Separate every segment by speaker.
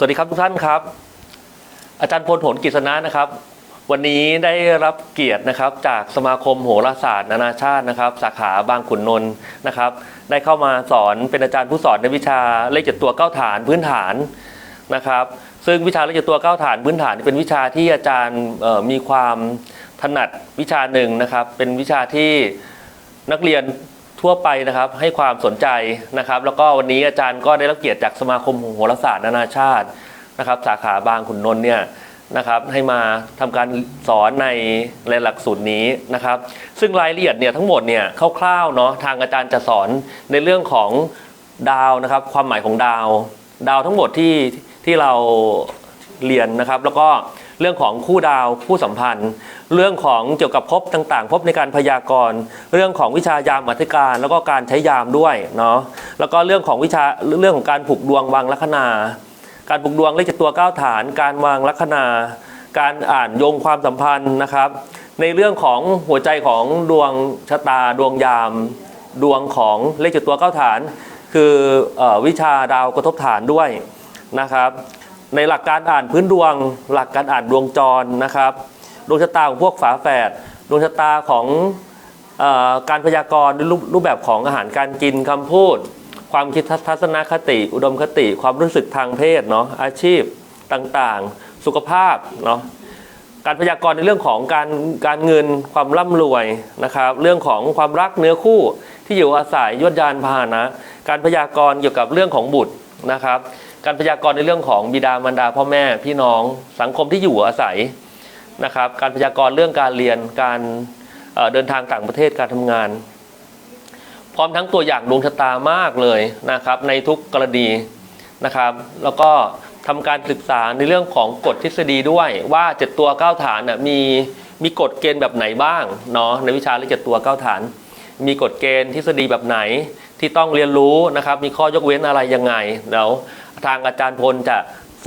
Speaker 1: สวัสดีครับทุกท่านครับ อาจารย์พลผลกิษณะนะครับ วันนี้ได้รับเกียรตินะครับจากสมาคมโหราศาสตร์นานาชาตินะครับ สาขาบางขุนนนท์นะครับ ได้เข้ามาสอนเป็นอาจารย์ผู้สอนในวิชาเลขเจ็ดตัวเก้าฐานพื้นฐานนะครับ ซึ่งวิชาเลขเจ็ดตัวเก้าฐานพื้นฐานเป็นวิชาที่อาจารย์มีความถนัดวิชาหนึ่งนะครับ เป็นวิชาที่นักเรียน ทั่วไปนะครับให้ความสนใจนะครับ แล้วก็วันนี้อาจารย์ก็ได้รับเกียรติจากสมาคมโหราศาสตร์นานาชาตินะครับ สาขาบางขุนนนท์เนี่ยนะครับให้มาทำการสอนในในหลักสูตรนี้นะครับ ซึ่งรายละเอียดเนี่ยทั้งหมดเนี่ยคร่าวๆเนาะทางอาจารย์จะสอนในเรื่องของดาวนะครับ ความหมายของดาว ดาวทั้งหมดที่ที่เราเรียนนะครับ แล้วก็ เรื่องของคู่ดาวคู่สัมพันธ์ เรื่องของเกี่ยวกับภพต่างๆภพในการพยากรณ์ เรื่องของวิชายามอธิการ แล้วก็การใช้ยามด้วยเนาะแล้วก็เรื่องของวิชาเรื่องของการผูกดวงวางลัคนา การผูกดวงเลขจ็ดตัวเก้าฐาน การวางลัคนา การอ่านโยงความสัมพันธ์นะครับ ในเรื่องของหัวใจของดวงชะตาดวงยาม ดวงของเลขจ็ดตัวเก้าฐาน คือเออวิชาดาวกระทบฐานด้วยนะครับ ในหลักการอ่านพื้นดวง หลักการอ่านดวงจรนะครับ ดวงชะตาของพวกฝาแฝดดวงชะตาของอการพยากรณ์รูปแบบของอาหารการกินคำพูด ความคิดทัศนคติ อุดมคติ ความรู้สึกทางเพศเนาะอาชีพต่างๆ สุขภาพเนาะการพยากรณ์ในเรื่องของการการเงินความร่ำรวยนะครับ เรื่องของความรักเนื้อคู่ที่อยู่อาศัยยวดยานพาหนะ การพยากรณ์เกี่ยวกับเรื่องของบุตรนะครับ การพยากรณ์ในเรื่องของบิดามารดาพ่อแม่พี่น้องสังคมที่อยู่อาศัยนะครับ การพยากรณ์เรื่องการเรียนการเดินทางต่างประเทศการทำงาน พร้อมทั้งตัวอย่างดวงชะตามากเลยนะครับ ในทุกกรณีนะครับ แล้วก็ทำการศึกษาในเรื่องของกฎทฤษฎีด้วยว่าเจ็ดตัวเก้าฐานนะมีมีกฎเกณฑ์แบบไหนบ้างเนาะในวิชาเลขเจ็ดตัวเก้าฐาน มีกฎเกณฑ์ทฤษฎีแบบไหนที่ต้องเรียนรู้นะครับ มีข้อยกเว้นอะไรยังไงเดี๋ยว ทางอาจารย์พลจะ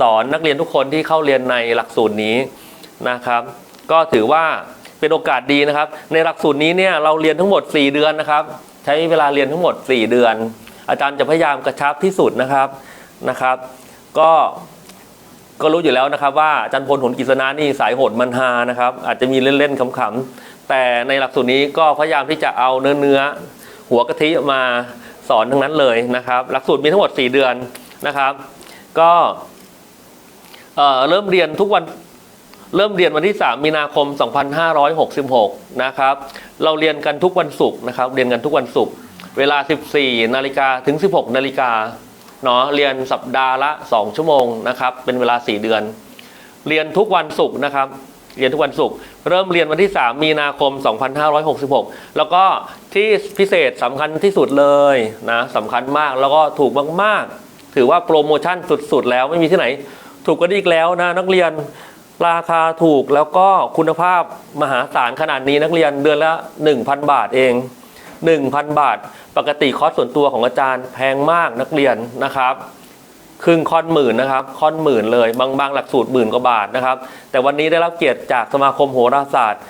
Speaker 1: สอนนักเรียนทุกคนที่เข้าเรียนในหลักสูตรนี้นะครับ ก็ถือว่าเป็นโอกาสดีนะครับ ในหลักสูตรนี้เนี่ยเราเรียนทั้งหมด 4 เดือนนะครับ ใช้เวลาเรียนทั้งหมด 4 เดือน อาจารย์จะพยายามกระชับที่สุดนะครับนะครับ ก็ก็รู้อยู่แล้วนะครับว่าอาจารย์พลผลกิจนานี่สายโหดมันฮานะครับ อาจจะมีเล่นๆขำๆแต่ในหลักสูตรนี้ก็พยายามที่จะเอาเนื้อเนื้อหัวกะทิมาสอนทั้งนั้นเลยนะครับ หลักสูตรมีทั้งหมด 4 เดือน นะครับ ก็เเริ่มเรียนทุกวันเริ่มเรียนวันที่ 3 มีนาคม 2566 นะครับ เราเรียนกันทุกวันศุกร์นะครับ เรียนกันทุกวันศุกร์เวลา 14 นาฬิกาถึง 16 นาฬิกาเนาะเรียนสัปดาห์ละ 2 ชั่วโมงนะครับ เป็นเวลา 4 เดือน เรียนทุกวันศุกร์นะครับ เรียนทุกวันศุกร์เริ่มเรียนวันที่ 3 มีนาคม 2566 แล้วก็ที่พิเศษสำคัญที่สุดเลยนะสำคัญมากแล้วก็ถูกมากๆ ถือว่าโปรโมชั่นสุดๆ แล้วไม่มีที่ไหน ถูกก็ดีอีกแล้วนะนักเรียนราคาถูกแล้วก็คุณภาพมหาศาลขนาดนี้นักเรียนเดือนละ 1,000 บาทเอง 1,000 บาท ปกติคอร์สส่วนตัวของอาจารย์แพงมากนักเรียนนะครับครึ่งค่อนหมื่นนะครับค่อนหมื่นเลย บางบางหลักสูตรหมื่นกว่าบาทนะครับ แต่วันนี้ได้รับเกียรติจากสมาคมโหราศาสตร์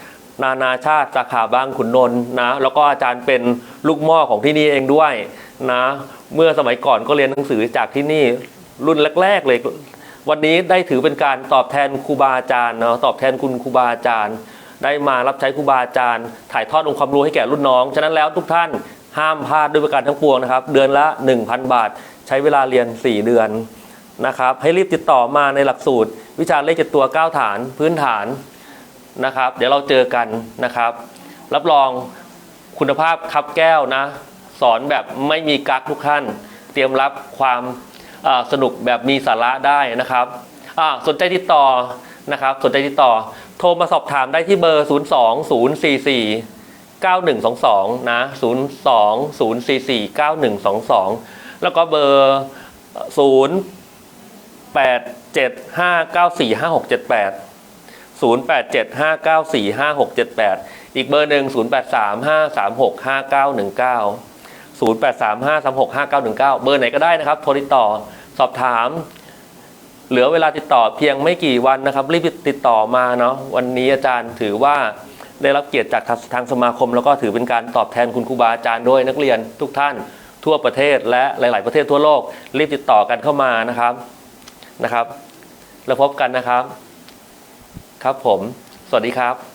Speaker 1: นานาชาติสาขาบางขุนนนท์นะแล้วก็อาจารย์เป็นลูกม้อของที่นี่เองด้วย นะ เมื่อสมัยก่อนก็เรียนหนังสือจากที่นี่รุ่นแรก ๆ เลย วันนี้ได้ถือเป็นการตอบแทนครูบาอาจารย์เนาะตอบแทนคุณครูบาอาจารย์ ได้มารับใช้ครูบาอาจารย์ ถ่ายทอดองค์ความรู้ให้แก่รุ่นน้อง ฉะนั้นแล้วทุกท่านห้ามพลาดด้วยประการทั้งปวงนะครับ เดือนละ 1,000 บาท ใช้เวลาเรียน 4 เดือนนะครับให้รีบติดต่อมาในหลักสูตร วิชาเลขเจ็ดตัว 9 ฐานพื้นฐานนะครับ เดี๋ยวเราเจอกันนะครับ รับรองคุณภาพคับแก้วนะ สอนแบบไม่มีกักทุกท่าน เตรียมรับความสนุกแบบมีสาระได้นะครับสนใจติดต่อนะครับสนใจติดต่อ โทรมาสอบถามได้ที่เบอร์ 0 2 0 4 4 9122 นะ 02 044 9122 แล้วก็เบอร์ 0 8 7 5 9 4 5 6 7 8 0 8 7 5 9 4 5 6 7 8 อีกเบอร์หนึ่ง0 8 3 5 3 6 5 9 1 9 0 8 3 5 3 6 5 9 1 9 เบอร์ไหนก็ได้นะครับ โทรติดต่อสอบถาม เหลือเวลาติดต่อเพียงไม่กี่วันนะครับ รีบติดต่อมาเนาะวันนี้อาจารย์ถือว่าได้รับเกียรติจากทางสมาคม แล้วก็ถือเป็นการตอบแทนคุณครูบาอาจารย์ด้วยนักเรียนทุกท่านทั่วประเทศและหลาย ๆ ประเทศทั่วโลก รีบติดต่อกันเข้ามานะครับนะครับ แล้วพบกันนะครับ ครับผม สวัสดีครับ